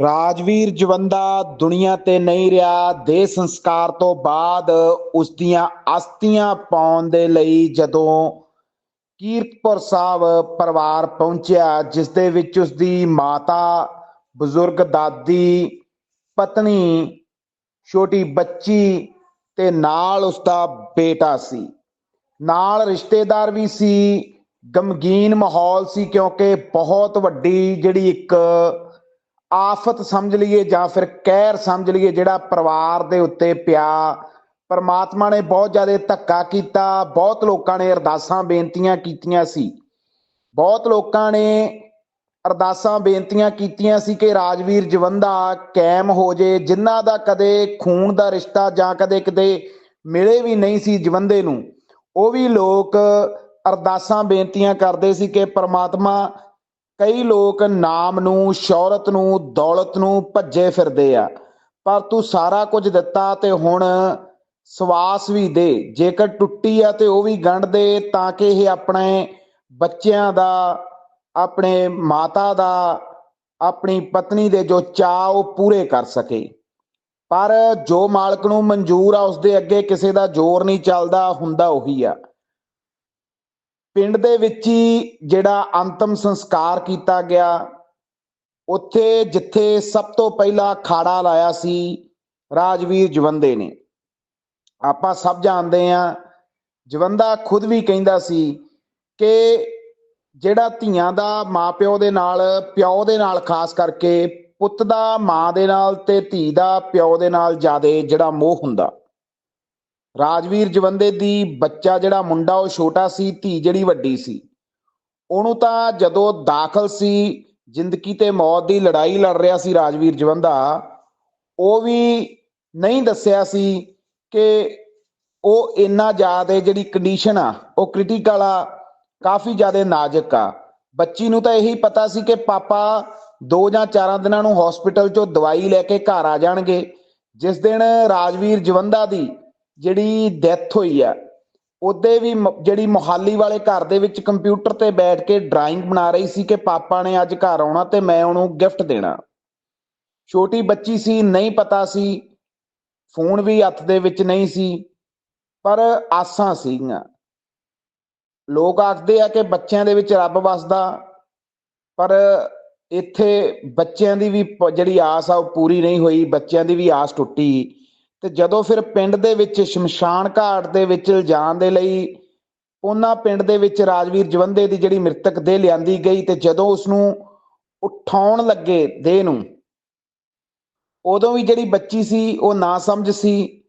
ਰਾਜਵੀਰ ਜਵੰਦਾ ਦੁਨੀਆ ਤੇ ਨਹੀਂ ਰਿਹਾ ਦੇਹ ਸੰਸਕਾਰ ਤੋਂ ਬਾਅਦ ਉਸ ਦੀਆਂ ਅਸਥੀਆਂ ਪਾਉਣ ਦੇ ਲਈ ਜਦੋਂ ਕੀਰਤਪੁਰ ਸਾਹਿਬ ਪਰਿਵਾਰ ਪਹੁੰਚਿਆ, ਜਿਸ ਦੇ ਵਿੱਚ ਉਸ ਦੀ ਮਾਤਾ, ਬਜ਼ੁਰਗ ਦਾਦੀ, ਪਤਨੀ, ਛੋਟੀ ਬੱਚੀ ਤੇ ਨਾਲ ਉਸ ਦਾ ਬੇਟਾ ਸੀ। ਨਾਲ ਰਿਸ਼ਤੇਦਾਰ ਵੀ ਸੀ, ਗਮਗੀਨ ਮਾਹੌਲ ਸੀ ਕਿਉਂਕਿ ਬਹੁਤ ਵੱਡੀ ਜਿਹੜੀ ਇੱਕ ਆਫਤ ਸਮਝ ਲਈਏ ਜਾਂ ਫਿਰ ਕਹਿਰ ਸਮਝ ਲਈਏ ਜਿਹੜਾ ਪਰਿਵਾਰ ਦੇ ਉੱਤੇ ਪਿਆ। ਪਰਮਾਤਮਾ ਨੇ ਬਹੁਤ ਜ਼ਿਆਦਾ ਧੱਕਾ ਕੀਤਾ, ਬਹੁਤ ਲੋਕਾਂ ਨੇ ਅਰਦਾਸਾਂ ਬੇਨਤੀਆਂ ਕੀਤੀਆਂ ਸੀ। ਬਹੁਤ ਲੋਕਾਂ ਨੇ ਅਰਦਾਸਾਂ ਬੇਨਤੀਆਂ ਕੀਤੀਆਂ ਸੀ ਕਿ ਰਾਜਵੀਰ ਜਵੰਦਾ ਕਾਇਮ ਹੋ ਜੇ, ਜਿਨ੍ਹਾਂ ਦਾ ਕਦੇ ਖੂਨ ਦਾ ਰਿਸ਼ਤਾ ਜਾਂ ਕਦੇ ਕਿਤੇ ਮਿਲੇ ਵੀ ਨਹੀਂ ਸੀ ਜਵੰਦੇ ਨੂੰ, ਉਹ ਵੀ ਲੋਕ ਅਰਦਾਸਾਂ ਬੇਨਤੀਆਂ ਕਰਦੇ ਸੀ ਕਿ ਪਰਮਾਤਮਾ ਕਈ ਲੋਕ ਨਾਮ ਨੂੰ, ਸ਼ੌਹਰਤ ਨੂੰ, ਦੌਲਤ ਨੂੰ ਭੱਜੇ ਫਿਰਦੇ ਆ। ਪਰ ਤੂੰ ਸਾਰਾ ਕੁਝ ਦਿੱਤਾ ਤੇ ਹੁਣ ਸਵਾਸ ਵੀ ਦੇ। ਜੇਕਰ ਟੁੱਟੀ ਆ ਤੇ ਉਹ ਵੀ ਗੰਢ ਦੇ, ਤਾਂ ਕਿ ਇਹ ਆਪਣੇ ਬੱਚਿਆਂ ਦਾ, ਆਪਣੇ ਮਾਤਾ ਦਾ, ਆਪਣੀ ਪਤਨੀ ਦੇ ਜੋ ਚਾਅ ਉਹ ਪੂਰੇ ਕਰ ਸਕੇ। ਪਰ ਜੋ ਮਾਲਕ ਨੂੰ ਮਨਜ਼ੂਰ ਆ ਉਸ ਦੇ ਅੱਗੇ ਕਿਸੇ ਦਾ ਜ਼ੋਰ ਨਹੀਂ ਚੱਲਦਾ, ਹੁੰਦਾ ਉਹੀ ਆ। ਪਿੰਡ ਦੇ ਵਿੱਚ ਹੀ ਜਿਹੜਾ ਅੰਤਮ ਸੰਸਕਾਰ ਕੀਤਾ ਗਿਆ, ਉੱਥੇ ਜਿੱਥੇ ਸਭ ਤੋਂ ਪਹਿਲਾਂ ਖਾੜਾ ਲਾਇਆ ਸੀ ਰਾਜਵੀਰ ਜਵੰਦੇ ਨੇ। ਆਪਾਂ ਸਭ ਜਾਣਦੇ ਆ ਜਵੰਦਾ ਖੁਦ ਵੀ ਕਹਿੰਦਾ ਸੀ ਕਿ ਜਿਹੜਾ ਧੀਆਂ ਦਾ ਮਾਪਿਓ ਦੇ ਨਾਲ, ਪਿਓ ਦੇ ਨਾਲ ਖਾਸ ਕਰਕੇ ਪੁੱਤ ਦਾ ਮਾਂ ਦੇ ਨਾਲ ਤੇ ਧੀ ਦਾ ਪਿਓ ਦੇ ਨਾਲ ਜ਼ਿਆਦਾ ਜਿਹੜਾ ਮੋਹ ਹੁੰਦਾ। ਰਾਜਵੀਰ ਜਵੰਦੇ ਦੀ ਬੱਚਾ ਜਿਹੜਾ ਮੁੰਡਾ ਉਹ ਛੋਟਾ ਸੀ, ਧੀ ਜਿਹੜੀ ਵੱਡੀ ਸੀ। ਉਹਨੂੰ ਤਾਂ ਜਦੋਂ ਦਾਖਲ ਸੀ, ਜ਼ਿੰਦਗੀ ਤੇ ਮੌਤ ਦੀ ਲੜਾਈ ਲੜ ਰਿਹਾ ਸੀ ਰਾਜਵੀਰ ਜਵੰਦਾ, ਉਹ ਵੀ ਨਹੀਂ ਦੱਸਿਆ ਸੀ ਕਿ ਉਹ ਇੰਨਾ ਜ਼ਿਆਦਾ ਜਿਹੜੀ ਕੰਡੀਸ਼ਨ ਆ, ਉਹ ਕ੍ਰਿਟੀਕਲ ਆ, ਕਾਫੀ ਜ਼ਿਆਦਾ ਨਾਜ਼ੁਕ ਆ। ਬੱਚੀ ਨੂੰ ਤਾਂ ਇਹੀ ਪਤਾ ਸੀ ਕਿ ਪਾਪਾ ਦੋ ਜਾਂ ਚਾਰਾਂ ਦਿਨਾਂ ਨੂੰ ਹਸਪੀਟਲ ਚੋਂ ਦਵਾਈ ਲੈ ਕੇ ਘਰ ਆ ਜਾਣਗੇ। ਜਿਸ ਦਿਨ ਰਾਜਵੀਰ ਜਵੰਦਾ ਦੀ ਜਿਹੜੀ ਡੈਥ ਹੋਈ ਆ, ਉਹਦੇ ਵੀ ਮ- ਜਿਹੜੀ ਮੁਹਾਲੀ ਵਾਲੇ ਘਰ ਦੇ ਵਿੱਚ ਕੰਪਿਊਟਰ ਤੇ ਬੈਠ ਕੇ ਡਰਾਇੰਗ ਬਣਾ ਰਹੀ ਸੀ ਕਿ ਪਾਪਾ ਨੇ ਅੱਜ ਘਰ ਆਉਣਾ ਤੇ ਮੈਂ ਉਹਨੂੰ ਗਿਫਟ ਦੇਣਾ। ਛੋਟੀ ਬੱਚੀ ਸੀ, ਨਹੀਂ ਪਤਾ ਸੀ, ਫੋਨ ਵੀ ਹੱਥ ਦੇ ਵਿੱਚ ਨਹੀਂ ਸੀ, ਪਰ ਆਸਾਂ ਸੀਗੀਆਂ। ਲੋਕ ਆਖਦੇ ਆ ਕਿ ਬੱਚਿਆਂ ਦੇ ਵਿੱਚ ਰੱਬ ਵਸਦਾ, ਪਰ ਇੱਥੇ ਬੱਚਿਆਂ ਦੀ ਵੀ ਪ- ਜਿਹੜੀ ਆਸ ਆ ਉਹ ਪੂਰੀ ਨਹੀਂ ਹੋਈ, ਬੱਚਿਆਂ ਦੀ ਵੀ ਆਸ ਟੁੱਟੀ। ਤੇ ਜਦੋਂ ਫਿਰ ਪਿੰਡ ਦੇ ਵਿੱਚ ਸ਼ਮਸ਼ਾਨ ਘਾਟ ਦੇ ਵਿੱਚ ਲਿਜਾਣ ਦੇ ਲਈ ਉਹਨਾਂ ਪਿੰਡ ਦੇ ਵਿੱਚ ਰਾਜਵੀਰ ਜਵੰਦੇ ਦੀ ਜਿਹੜੀ ਮ੍ਰਿਤਕ ਦੇਹ ਲਿਆਂਦੀ ਗਈ ਤੇ ਜਦੋਂ ਉਸ ਨੂੰ ਉਠਾਉਣ ਲੱਗੇ ਦੇਹ ਨੂੰ, ਉਦੋਂ ਵੀ ਜਿਹੜੀ ਬੱਚੀ ਸੀ ਉਹ ਨਾ ਸਮਝ ਸੀ।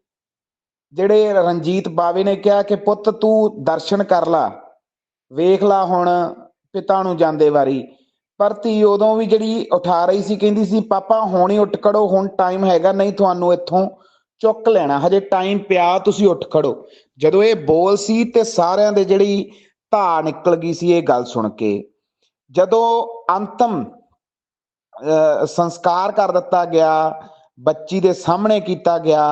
ਜਿਹੜੇ ਰਣਜੀਤ ਬਾਵੇ ਨੇ ਕਿਹਾ ਕਿ ਪੁੱਤ ਤੂੰ ਦਰਸ਼ਨ ਕਰ ਲਾ, ਵੇਖ ਲਾ ਹੁਣ ਪਿਤਾ ਨੂੰ ਜਾਂਦੇ ਵਾਰੀ। ਪਰ ਧੀ ਉਦੋਂ ਵੀ ਜਿਹੜੀ ਉਠਾ ਰਹੀ ਸੀ, ਕਹਿੰਦੀ ਸੀ, ਪਾਪਾ ਹੁਣ ਹੀ ਉੱਠ ਖੜੋ, ਹੁਣ ਟਾਈਮ ਹੈਗਾ, ਨਹੀਂ ਤੁਹਾਨੂੰ ਇੱਥੋਂ ਚੁੱਕ ਲੈਣਾ। ਹਜੇ ਟਾਈਮ ਪਿਆ, ਤੁਸੀਂ ਉੱਠ ਖੜੋ। ਜਦੋਂ ਇਹ ਬੋਲ ਸੀ ਤੇ ਸਾਰਿਆਂ ਦੇ ਜਿਹੜੀ ਧਾ ਨਿਕਲ ਗਈ ਸੀ, ਇਹ ਗੱਲ ਸੁਣ ਕੇ। ਜਦੋਂ ਅੰਤਮ ਸੰਸਕਾਰ ਕਰ ਦਿੱਤਾ ਗਿਆ, ਬੱਚੀ ਦੇ ਸਾਹਮਣੇ ਕੀਤਾ ਗਿਆ,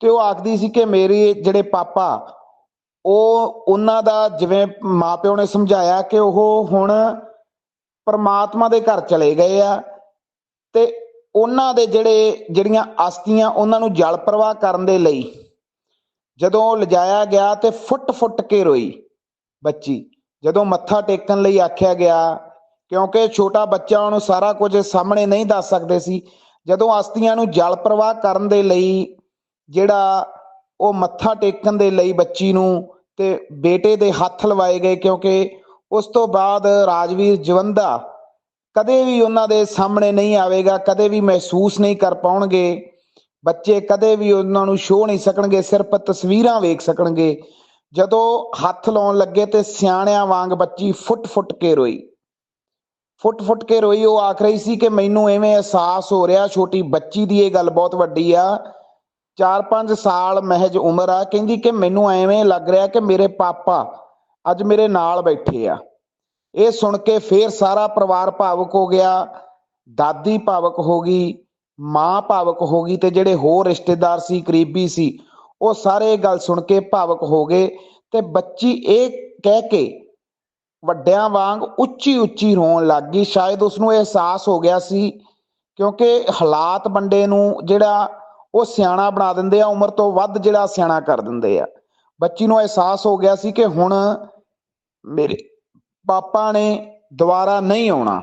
ਤੇ ਉਹ ਆਖਦੀ ਸੀ ਕਿ ਮੇਰੇ ਜਿਹੜੇ ਪਾਪਾ, ਉਹ ਉਹਨਾਂ ਦਾ ਜਿਵੇਂ ਮਾਪਿਓ ਨੇ ਸਮਝਾਇਆ ਕਿ ਉਹ ਹੁਣ ਪਰਮਾਤਮਾ ਦੇ ਘਰ ਚਲੇ ਗਏ ਆ ਤੇ ਉਹਨਾਂ ਦੇ ਜਿਹੜੇ, ਜਿਹੜੀਆਂ ਅਸਥੀਆਂ ਉਹਨਾਂ ਨੂੰ ਜਲ ਪ੍ਰਵਾਹ ਕਰਨ ਦੇ ਲਈ ਜਦੋਂ ਲਿਜਾਇਆ ਗਿਆ ਤੇ ਫੁੱਟ-ਫੁੱਟ ਕੇ ਰੋਈ ਬੱਚੀ। ਜਦੋਂ ਮੱਥਾ ਟੇਕਣ ਲਈ ਆਖਿਆ ਗਿਆ, ਕਿਉਂਕਿ ਛੋਟਾ ਬੱਚਾ ਉਹਨੂੰ ਸਾਰਾ ਕੁਝ ਸਾਹਮਣੇ ਨਹੀਂ ਦੱਸ ਸਕਦੇ ਸੀ, ਜਦੋਂ ਅਸਥੀਆਂ ਨੂੰ ਜਲ ਪ੍ਰਵਾਹ ਕਰਨ ਦੇ ਲਈ ਜਿਹੜਾ ਉਹ ਮੱਥਾ ਟੇਕਣ ਦੇ ਲਈ ਬੱਚੀ ਨੂੰ ਤੇ ਬੇਟੇ ਦੇ ਹੱਥ ਲਵਾਏ ਗਏ, ਕਿਉਂਕਿ ਉਸ ਤੋਂ ਬਾਅਦ ਰਾਜਵੀਰ ਜਵੰਦਾ ਕਦੇ ਵੀ ਉਹਨਾਂ ਦੇ ਸਾਹਮਣੇ ਨਹੀਂ ਆਵੇਗਾ, ਕਦੇ ਵੀ ਮਹਿਸੂਸ ਨਹੀਂ ਕਰ ਪਾਉਣਗੇ। ਬੱਚੇ ਕਦੇ ਵੀ ਉਹਨਾਂ ਨੂੰ ਛੋਹ ਨਹੀਂ ਸਕਣਗੇ, ਸਿਰਫ ਤਸਵੀਰਾਂ ਵੇਖ ਸਕਣਗੇ। ਜਦੋਂ ਹੱਥ ਲਾਉਣ ਲੱਗੇ ਤੇ ਸਿਆਣਿਆਂ ਵਾਂਗ ਬੱਚੀ ਫੁੱਟ-ਫੁੱਟ ਕੇ ਰੋਈ। ਫੁੱਟ-ਫੁੱਟ ਕੇ ਰੋਈ, ਉਹ ਆਖ ਰਹੀ ਸੀ ਕਿ ਮੈਨੂੰ ਐਵੇਂ ਅਹਿਸਾਸ ਹੋ ਰਿਹਾ, ਛੋਟੀ ਬੱਚੀ ਦੀ ਇਹ ਗੱਲ ਬਹੁਤ ਵੱਡੀ ਆ। 4-5 ਸਾਲ ਮਹਿਜ ਉਮਰ ਆ, ਕਹਿੰਦੀ ਕਿ ਮੈਨੂੰ ਐਵੇਂ ਲੱਗ ਰਿਹਾ ਕਿ ਮੇਰੇ ਪਾਪਾ ਅੱਜ ਮੇਰੇ ਨਾਲ ਬੈਠੇ ਆ। ਇਹ ਸੁਣ ਕੇ ਫੇਰ ਸਾਰਾ ਪਰਿਵਾਰ ਭਾਵਕ ਹੋ ਗਿਆ, ਦਾਦੀ ਭਾਵਕ ਹੋ ਗਈ, ਮਾਂ ਭਾਵਕ ਹੋ ਗਈ ਤੇ ਜਿਹੜੇ ਹੋਰ ਰਿਸ਼ਤੇਦਾਰ ਸੀ, ਕਰੀਬੀ ਸੀ, ਉਹ ਸਾਰੇ ਗੱਲ ਸੁਣ ਕੇ ਭਾਵਕ ਹੋ ਗਏ ਤੇ ਬੱਚੀ ਇਹ ਕਹਿ ਕੇ ਵੱਡਿਆਂ ਵਾਂਗ ਉੱਚੀ ਉੱਚੀ ਰੋਣ ਲੱਗ ਗਈ। ਸ਼ਾਇਦ ਉਸ ਨੂੰ ਅਹਿਸਾਸ ਹੋ ਗਿਆ ਸੀ ਕਿਉਂਕਿ ਹਾਲਾਤ ਬੰਦੇ ਨੂੰ ਜਿਹੜਾ ਉਹ ਸਿਆਣਾ ਬਣਾ ਦਿੰਦੇ ਆ, ਉਮਰ ਤੋਂ ਵੱਧ ਜਿਹੜਾ ਸਿਆਣਾ ਕਰ ਦਿੰਦੇ ਆ। ਬੱਚੀ ਨੂੰ ਅਹਿਸਾਸ ਹੋ ਗਿਆ ਸੀ ਕਿ ਹੁਣ ਮੇਰੇ ਪਾਪਾ ਨੇ ਦੁਬਾਰਾ ਨਹੀਂ ਆਉਣਾ।